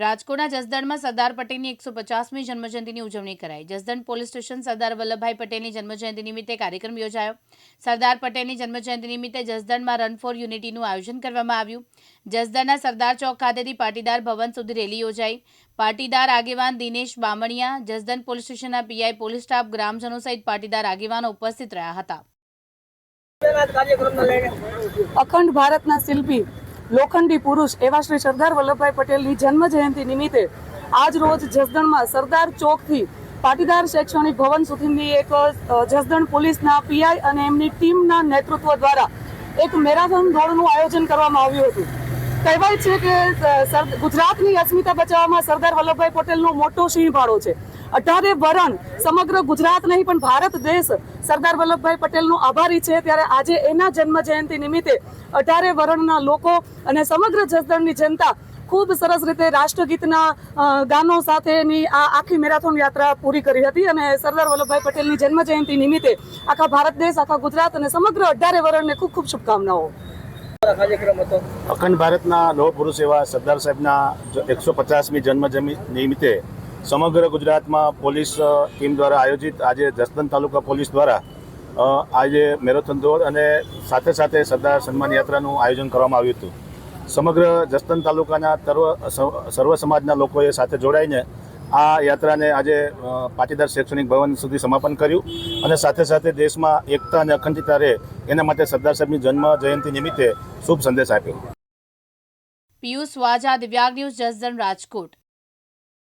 રાજકોટના જસદણમાં સરદાર પટેલની એકસો પચાસમી જન્મજયંતિની ઉજવણી કરાઈ. જસદણ પોલીસ સ્ટેશન સરદાર વલ્લભભાઈ પટેલની જન્મજયંતિ નિમિત્તે કાર્યક્રમ યોજાયો. સરદાર પટેલની જન્મજયંતિ નિમિત્તે જસદણમાં રન ફોર યુનિટીનું આયોજન કરવામાં આવ્યું. જસદણના સરદાર ચોક ખાતેથી પાટીદાર ભવન સુધી રેલી યોજાઈ. પાટીદાર આગેવાન દિનેશ બામણિયા, જસદણ પોલીસ સ્ટેશનના પીઆઈ પોલીસ સ્ટાફ ગ્રામજનો સહિત પાટીદાર આગેવાનો ઉપસ્થિત રહ્યા હતા. અખંડ ભારતના શિલ્પી લોખંડી પુરુષ એવા શ્રી સરદાર વલ્લભભાઈ પટેલની જન્મ જયંતિ નિમિત્તે આજ રોજ જસદણમાં સરદાર ચોકથી પાટીદાર શૈક્ષણિક ભવન સુધીની એક જસદણ પોલીસના પીઆઈ અને એમની ટીમના નેતૃત્વ દ્વારા એક મેરાથોન દોડનું આયોજન કરવામાં આવ્યું હતું. કહેવાય છે કે ગુજરાતની અસ્મિતા બચાવવામાં સરદાર વલ્લભભાઈ પટેલનો મોટો સિંહ ફાળો છે. અઢારે વરણ સમગ્ર ગુજરાત નહીં, પણ ભારત દેશ. સરદાર વલ્લભભાઈ પટેલનો આભારી છે. ત્યારે આજે એના જન્મ જયંતિ નિમિત્તે અઢારે વરણના લોકો અને સમગ્ર જસદણની જનતા ખૂબ સરસ રીતે રાષ્ટ્રગીતના ગાનો સાથેની આ આખી મેરાથોન યાત્રા પૂરી કરી હતી અને સરદાર વલ્લભભાઈ પટેલની જન્મ જયંતિ નિમિત્તે આખા ભારત દેશ, આખા ગુજરાત અને સમગ્ર અઢારે વરણને ખૂબ ખૂબ શુભકામનાઓ. અખંડ ભારતના લોહ પુરુષ એવા સરદાર સાહેબના એકસો પચાસમી જન્મ નિમિત્તે સમગ્ર ગુજરાતમાં પોલીસ ટીમ દ્વારા આયોજિત આજે જસદન તાલુકા પોલીસ દ્વારા આજે મેરેથોન દોડ અને સાથે સાથે સરદાર સન્માન યાત્રાનું આયોજન કરવામાં આવ્યું હતું. સમગ્ર જસદન તાલુકાના સર્વ સમાજના લોકોએ સાથે જોડાઈને આ યાત્રાને આજે પાટીદાર શૈક્ષણિક ભવન સુધી સમાપન કર્યું અને સાથે સાથે દેશમાં એકતા અને અખંડિતતા રહે એના માટે સરદાર સાહેબની જન્મ જયંતિ નિમિત્તે શુભ સંદેશ આપ્યો. પિયુષ વાજા, દિવ્યાંગ ન્યૂઝ જસદન રાજકોટ.